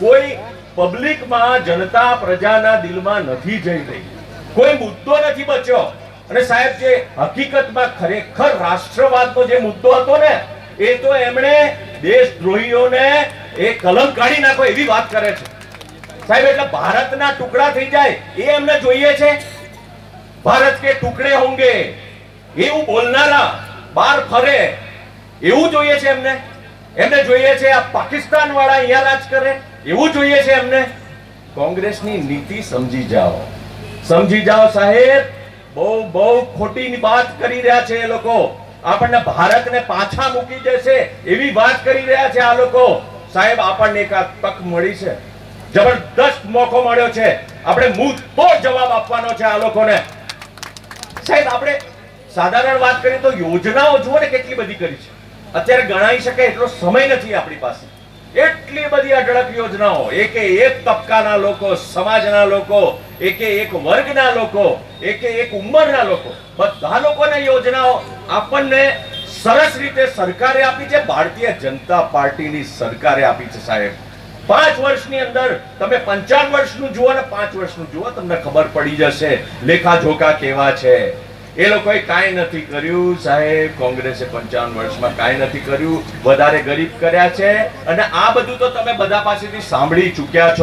કોઈ પબ્લિકમાં જનતા પ્રજાના દિલમાં નથી જઈ રહી. કોઈ મુદ્દો નથી બચ્યો. અને સાહેબ, જે હકીકતમાં ખરેખર રાષ્ટ્રવાદનો જે મુદ્દો હતો ને, એ તો એમણે દેશદ્રોહીઓને એ કલમ કાઢી નાખો એવી વાત કરે છે. સાહેબ, એટલે ભારતના ટુકડા થઈ જાય એ એમને જોઈએ છે? ભારત કે ટુકડે હોંગે, એવું બોલનારા બાર ફરે, એવું જોઈએ છે એમને? એમને જોઈએ છે આ પાકિસ્તાન વાળા અહીંયા રાજ કરે. એવું જોઈએ છે એમને. કોંગ્રેસની નીતિ સમજી જાઓ. સમજી જાઓ સાહેબ. બહુ બહુ ખોટી વાત કરી રહ્યા છે એ લોકો. આપણને ભારતને પાછા મૂકી દેશે એવી વાત કરી રહ્યા છે આ લોકો. સાહેબ, આપણને એક તક મળી છે. જબરદસ્ત મોકો મળ્યો છે. આપણે તોડ જવાબ આપવાનો છે આ લોકોને. સાહેબ, આપણે સાધારણ વાત કરીએ તો યોજનાઓ જુઓ ને કેટલી બધી કરી છે. અત્યારે ગણાઈ શકે એટલો સમય નથી આપણી પાસે. એટલી બધી અઢળક યોજનાઓ, એકે એક તબક્કાના લોકો, સમાજના લોકો, એકે એક વર્ગના લોકો, એકે એક ઉંમરના લોકો, બધા લોકોને યોજનાઓ આપણને સરસ રીતે સરકારે આપી છે, ભારતીય જનતા પાર્ટીની સરકારે આપી છે, સાહેબ. પાંચ વર્ષની અંદર તમે પંચાવન વર્ષનું જુઓ ને પાંચ વર્ષનું જુઓ, તમને ખબર પડી જશે. લેખા જોખા કેવા છે? એ લોકોએ કાંઈ નથી કર્યું, સાહેબ, કોંગ્રેસે પંચાવન વર્ષમાં કાંઈ નથી કર્યું, વધારે ગરીબ કર્યા છે. અને આ બધું તો તમે બધા પાસેથી સાંભળી ચૂક્યા છો.